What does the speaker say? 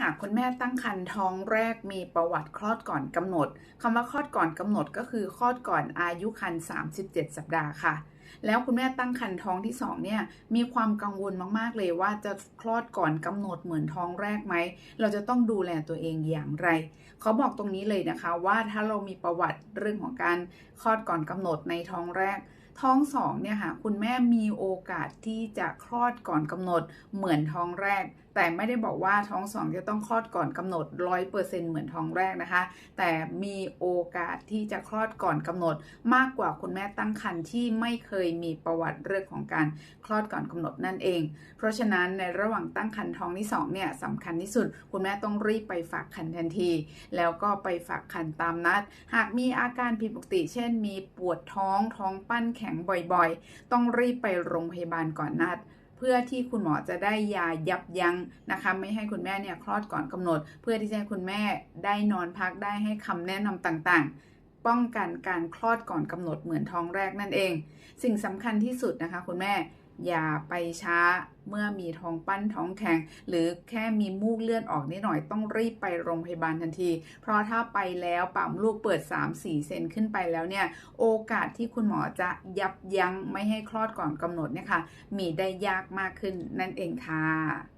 หากคุณแม่ตั้งครรภ์ท้องแรกมีประวัติคลอดก่อนกำหนดคำว่าคลอดก่อนกำหนดก็คือคลอดก่อนอายุครรภ์37 สัปดาห์ค่ะ แล้วคุณแม่ตั้งครรภ์ท้องที่2เนี่ยมีความกังวลมากๆเลยว่าจะคลอดก่อนกำหนดเหมือนท้องแรกไหม เราจะต้องดูแลตัวเองอย่างไรเขาบอกตรงนี้เลยนะคะว่าถ้าเรามีประวัติเรื่องของการคลอดก่อนกำหนดในท้องแรก ท้องสองเนี่ยค่ะคุณแม่มีโอกาสที่จะคลอดก่อนกำหนดเหมือนท้องแรก แต่ไม่ได้บอกว่าท้องสองจะต้องคลอดก่อนกำหนดร้อยเปอร์เซ็นเหมือนท้องแรกนะคะ แต่มีโอกาสที่จะคลอดก่อนกำหนด มากกว่าคุณแม่ตั้งครรภ์ที่ไม่เคยมีประวัติเรื่องของการคลอดก่อนกำหนดนั่นเอง เพราะฉะนั้นในระหว่างตั้งครรภ์ท้องที่2เนี่ยสำคัญที่สุด คุณแม่ต้องรีบไปฝากครรภ์ทันที แล้วก็ไปฝากครรภ์ตามนัด หากมีอาการผิดปกติ เช่น มีปวดท้องท้องปั้นแขข็งบ่อยๆ ต้องรีบไปโรงพยาบาลก่อนนัด เพื่อที่คุณหมอจะได้ยายับยั้งนะคะ ไม่ให้คุณแม่เนี่ยคลอดก่อนกำหนด เพื่อที่จะให้คุณแม่ได้นอนพักได้ให้คำแนะนำต่างๆ ป้องกันการคลอดก่อนกำหนดเหมือนท้องแรกนั่นเอง สิ่งสำคัญที่สุดนะคะ คุณแม่ อย่าไปช้าเมื่อมีท้องปั้นท้องแข็ง หรือแค่มีมูกเลือดออกนิดหน่อยต้องรีบไปโรงพยาบาลทันที เพราะถ้าไปแล้วปั๊มลูกเปิด 3-4 เซนขึ้นไปแล้วเนี่ย โอกาสที่คุณหมอจะยับยั้งไม่ให้คลอดก่อนกำหนดเนี่ยค่ะมีได้ยากมากขึ้นนั่นเองค่ะ